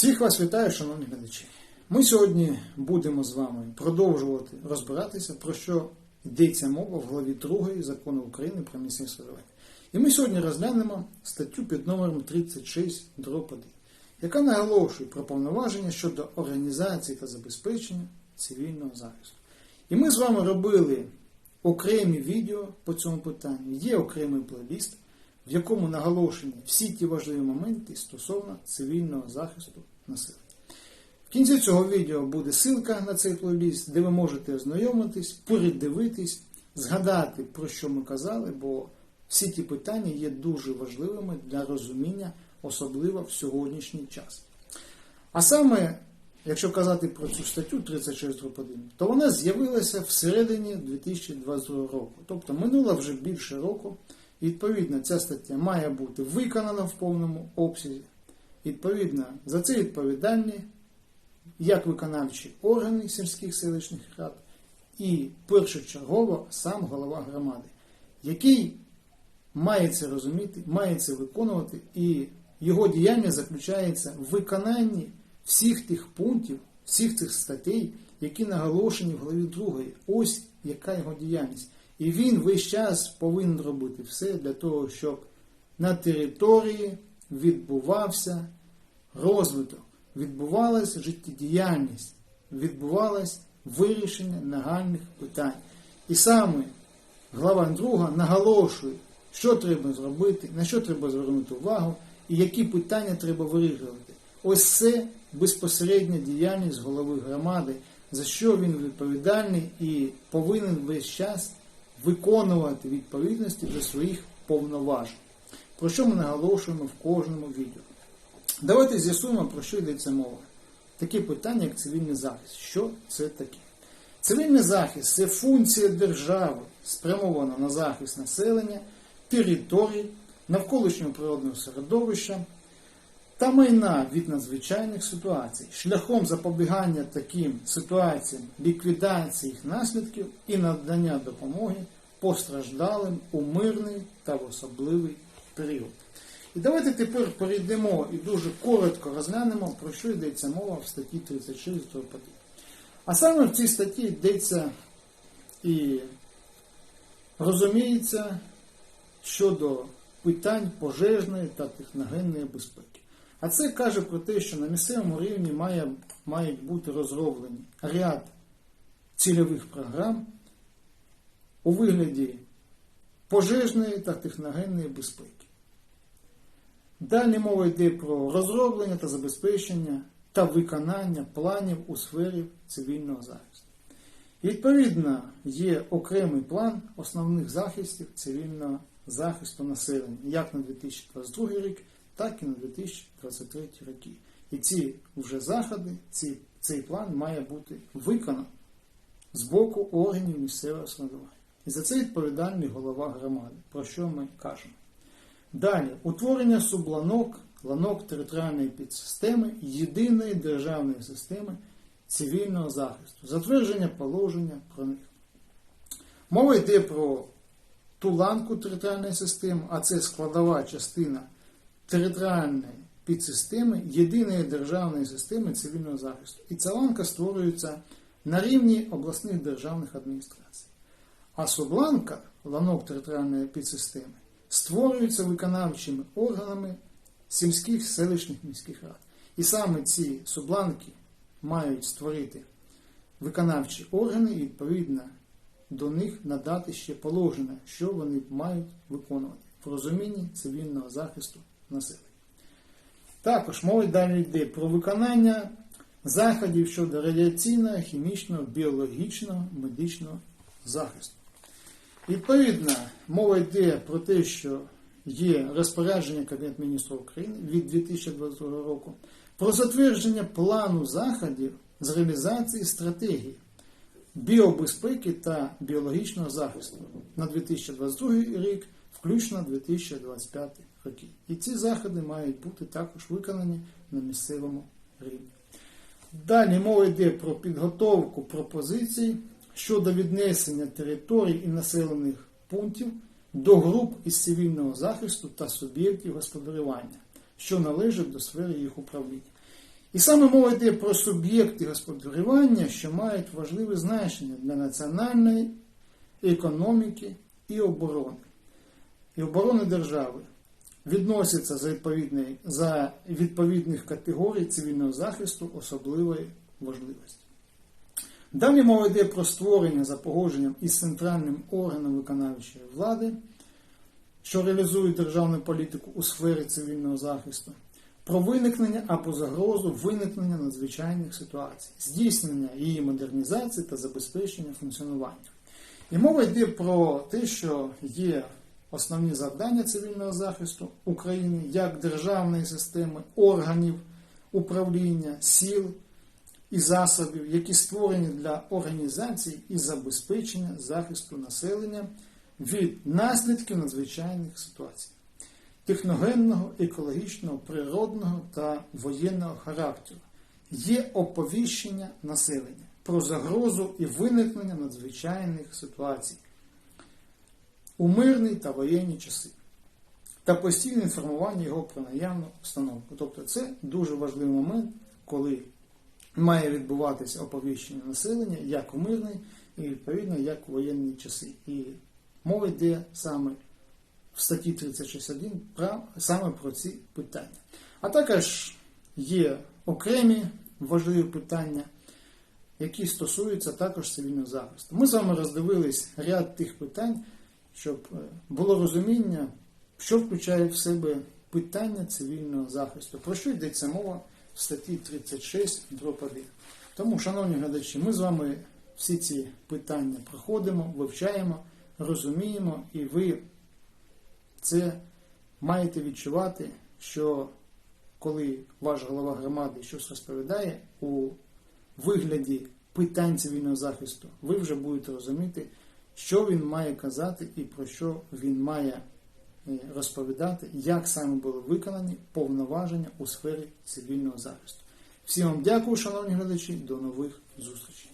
Всіх вас вітаю, шановні глядачі. Ми сьогодні будемо з вами продовжувати розбиратися, про що йдеться мова в главі 2 закону України про місцеве самоврядування. І ми сьогодні розглянемо статтю під номером 36 дроб 1, яка наголошує про повноваження щодо організації та забезпечення цивільного захисту. І ми з вами робили окремі відео по цьому питанню. Є окремий плейліст, в якому наголошені всі ті важливі моменти стосовно цивільного захисту населення. В кінці цього відео буде ссылка на цей плейліст, де ви можете ознайомитись, передивитись, згадати, про що ми казали, бо всі ті питання є дуже важливими для розуміння, особливо в сьогоднішній час. А саме, якщо казати про цю статтю 36.1, то вона з'явилася всередині 2022 року. Тобто минуло вже більше року. Відповідно, ця стаття має бути виконана в повному обсязі. Відповідно, за це відповідальні як виконавчі органи сільських селищних рад і першочергово сам голова громади, який має це розуміти, має це виконувати, і його діяння заключається в виконанні всіх тих пунктів, всіх цих статей, які наголошені в главі 2. Ось яка його діяльність. І він весь час повинен робити все для того, щоб на території відбувався розвиток, відбувалася життєдіяльність, відбувалось вирішення нагальних питань. І саме глава 2 наголошує, що треба зробити, на що треба звернути увагу і які питання треба вирішувати. Ось це безпосередня діяльність голови громади, за що він відповідальний і повинен весь час виконувати відповідності до своїх повноважень, про що ми наголошуємо в кожному відео. Давайте з'ясуємо, про що йдеться мова. Такі питання, як цивільний захист. Що це таке? Цивільний захист це функція держави, спрямована на захист населення, територій, навколишнього природного середовища та майна від надзвичайних ситуацій, шляхом запобігання таким ситуаціям, ліквідації їх наслідків і надання допомоги постраждалим у мирний та в особливий період. І давайте тепер перейдемо і дуже коротко розглянемо, про що йдеться мова в статті 36 ТОП1. А саме в цій статті йдеться і розуміється щодо питань пожежної та техногенної безпеки. А це каже про те, що на місцевому рівні має, мають бути розроблені ряд цільових програм у вигляді пожежної та техногенної безпеки. Далі мова йде про розроблення та забезпечення та виконання планів у сфері цивільного захисту. Відповідно, є окремий план основних захистів цивільного захисту населення як на 2022 рік, так і на 2023 роки. І ці вже заходи, ці, цей план має бути виконаний з боку органів місцевого самоврядування. І за це відповідальний голова громади, про що ми кажемо. Далі, утворення субланок, ланок територіальної підсистеми єдиної державної системи цивільного захисту, затвердження положення про них. Мова йде про ту ланку територіальної системи, а це складова частина територіальної підсистеми єдиної державної системи цивільного захисту. І ця ланка створюється на рівні обласних державних адміністрацій. А субланка, ланок територіальної підсистеми, створюються виконавчими органами сільських селищних міських рад. І саме ці субланки мають створити виконавчі органи і відповідно до них надати ще положення, що вони мають виконувати в розумінні цивільного захисту населення. Також мова далі йде про виконання заходів щодо радіаційного, хімічного, біологічного, медичного захисту. Відповідно, мова йде про те, що є розпорядження Кабінету міністрів України від 2022 року про затвердження плану заходів з реалізації стратегії біобезпеки та біологічного захисту на 2022 рік, включно 2025 роки. І ці заходи мають бути також виконані на місцевому рівні. Далі мова йде про підготовку пропозицій щодо віднесення територій і населених пунктів до груп із цивільного захисту та суб'єктів господарювання, що належать до сфери їх управління. І саме мова йде про суб'єкти господарювання, що мають важливе значення для національної економіки і оборони. І оборони держави відносяться за, за відповідних категорій цивільного захисту особливої важливості. Далі мова йде про створення за погодженням із центральним органом виконавчої влади, що реалізує державну політику у сфері цивільного захисту, про виникнення або загрозу виникнення надзвичайних ситуацій, здійснення її модернізації та забезпечення функціонування. І мова йде про те, що є основні завдання цивільного захисту України як державної системи, органів управління, сіл і засобів, які створені для організації і забезпечення захисту населення від наслідків надзвичайних ситуацій техногенного, екологічного, природного та воєнного характеру. Є оповіщення населення про загрозу і виникнення надзвичайних ситуацій у мирні та воєнні часи та постійне інформування його про наявну установку. Тобто це дуже важливий момент, коли має відбуватися оповіщення населення як у мирний і відповідно як у воєнні часи. І мова йде саме в статті 36.1 про, саме про ці питання. А також є окремі важливі питання, які стосуються також цивільного захисту. Ми з вами роздивились ряд тих питань, щоб е, було розуміння, що включає в себе питання цивільного захисту. Про що йдеться мова в статті 36 дроб 1. Тому, шановні глядачі, ми з вами всі ці питання проходимо, вивчаємо, розуміємо, і ви це маєте відчувати, що коли ваш голова громади щось розповідає у вигляді питань цивільного захисту, ви вже будете розуміти, що він має казати і про що він має е, розповідати, як саме були виконані повноваження у сфері цивільного захисту. Всім вам дякую, шановні глядачі, до нових зустрічей.